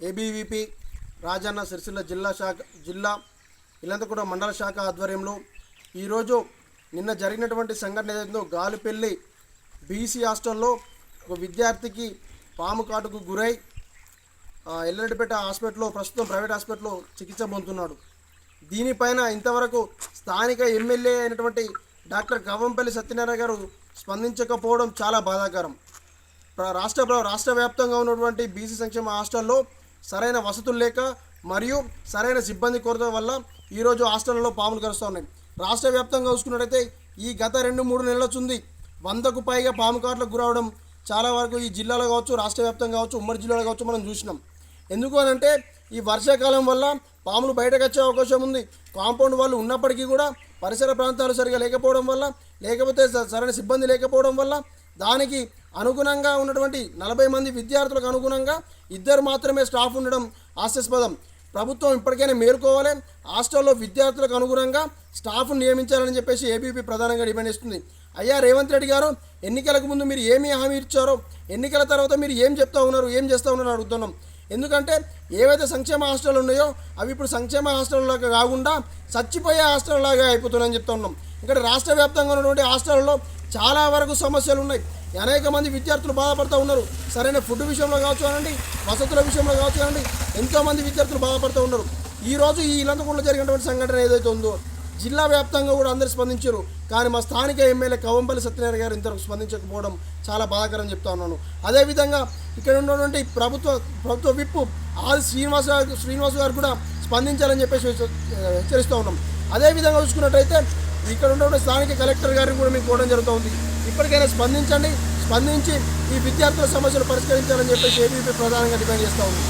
ABVP Rajanna Sircilla జిల్లా శాఖ జిల్లా ఇలంతకూడ మండల శాఖ ఆధ్వర్యంలో ఈరోజు నిన్న జరిగినటువంటి సంఘటన ఏదైతుందో గాలిపెల్లి బీసీ హాస్టల్లో ఒక విద్యార్థికి పాము కాటుకు గురై ఆ, హాస్పిటల్లో ప్రస్తుతం ప్రైవేట్ హాస్పిటల్లో చికిత్స పొందుతున్నాడు. దీనిపైన ఇంతవరకు స్థానిక ఎమ్మెల్యే అయినటువంటి డాక్టర్ గవ్వంపల్లి సత్యనారాయణ గారు స్పందించకపోవడం చాలా బాధాకరం. రాష్ట్ర రాష్ట్ర వ్యాప్తంగా ఉన్నటువంటి బీసీ సంక్షేమ హాస్టల్లో సరైన వసతులు లేక మరియు సరైన సిబ్బంది కొరత వల్ల ఈరోజు హాస్టల్లో పాములు కరుస్తున్నాయి ఉన్నాయి. రాష్ట్ర వ్యాప్తంగా చూసుకున్నట్టయితే ఈ గత రెండు మూడు నెలల చుంది వందకు పైగా పాము కాట్లకు గురవడం చాలా వరకు ఈ జిల్లాలో కావచ్చు రాష్ట్ర వ్యాప్తంగా కావచ్చు ఉమ్మడి జిల్లాలో కావచ్చు మనం చూసినాం. ఎందుకు అని అంటే ఈ వర్షాకాలం వల్ల పాములు బయటకు వచ్చే అవకాశం ఉంది. కాంపౌండ్ వాళ్ళు ఉన్నప్పటికీ కూడా పరిసర ప్రాంతాలు సరిగా లేకపోవడం వల్ల లేకపోతే స- సరైన సిబ్బంది లేకపోవడం వల్ల దానికి అనుగుణంగా ఉన్నటువంటి నలభై మంది విద్యార్థులకు అనుగుణంగా ఇద్దరు మాత్రమే స్టాఫ్ ఉండడం హాస్యాస్పదం. ప్రభుత్వం ఇప్పటికైనా మేలుకోవాలి. హాస్టల్లో విద్యార్థులకు అనుగుణంగా స్టాఫ్ నియమించాలని చెప్పేసి ఏబీపీ ప్రధానంగా డిమాండ్ ఇస్తుంది అయ్యా రేవంత్ రెడ్డి గారు ఎన్నికలకు ముందు మీరు ఏమి హామీ ఇచ్చారో ఎన్నికల తర్వాత మీరు ఏం చెప్తా ఉన్నారు ఏం చేస్తూ ఉన్నారు అడుగుతున్నాం. ఎందుకంటే ఏవైతే సంక్షేమ హాస్టల్ ఉన్నాయో అవి ఇప్పుడు సంక్షేమ హాస్టల్లాగా కాకుండా చచ్చిపోయే హాస్టల్ లాగా అయిపోతున్నాయని చెప్తా ఉన్నాం. ఇక్కడ రాష్ట్ర వ్యాప్తంగా ఉన్నటువంటి హాస్టల్లో చాలా వరకు సమస్యలు ఉన్నాయి. అనేక మంది విద్యార్థులు బాధపడుతూ ఉన్నారు. సరైన ఫుడ్ విషయంలో కావచ్చు అనండి వసతుల విషయంలో కావచ్చు అనండి ఎంతోమంది విద్యార్థులు బాధపడుతూ ఉన్నారు. ఈరోజు ఈ ఇలంతకుండా జరిగినటువంటి సంఘటన ఏదైతే ఉందో జిల్లా వ్యాప్తంగా కూడా అందరు స్పందించారు. కానీ మా స్థానిక ఎమ్మెల్యే కవంపల్లి సత్యనారాయణ గారు ఇంతవరకు స్పందించకపోవడం చాలా బాధాకరం చెప్తా ఉన్నాను. అదేవిధంగా ఇక్కడ ఉన్నటువంటి ప్రభుత్వ ప్రభుత్వ విప్పు ఆది శ్రీనివాస గారు శ్రీనివాస్ గారు కూడా స్పందించాలని చెప్పేసి హెచ్చరిస్తూ ఉన్నాం. అదేవిధంగా చూసుకున్నట్టయితే ఇక్కడ ఉన్నటువంటి స్థానిక కలెక్టర్ గారిని కూడా మీకు కోవడం జరుగుతుంది. ఇప్పటికైనా స్పందించండి. స్పందించి ఈ విద్యార్థుల సమస్యలు పరిష్కరించాలని చెప్పేసి ఏబీపీ ప్రధానంగా డిమాండ్ చేస్తూ ఉంది.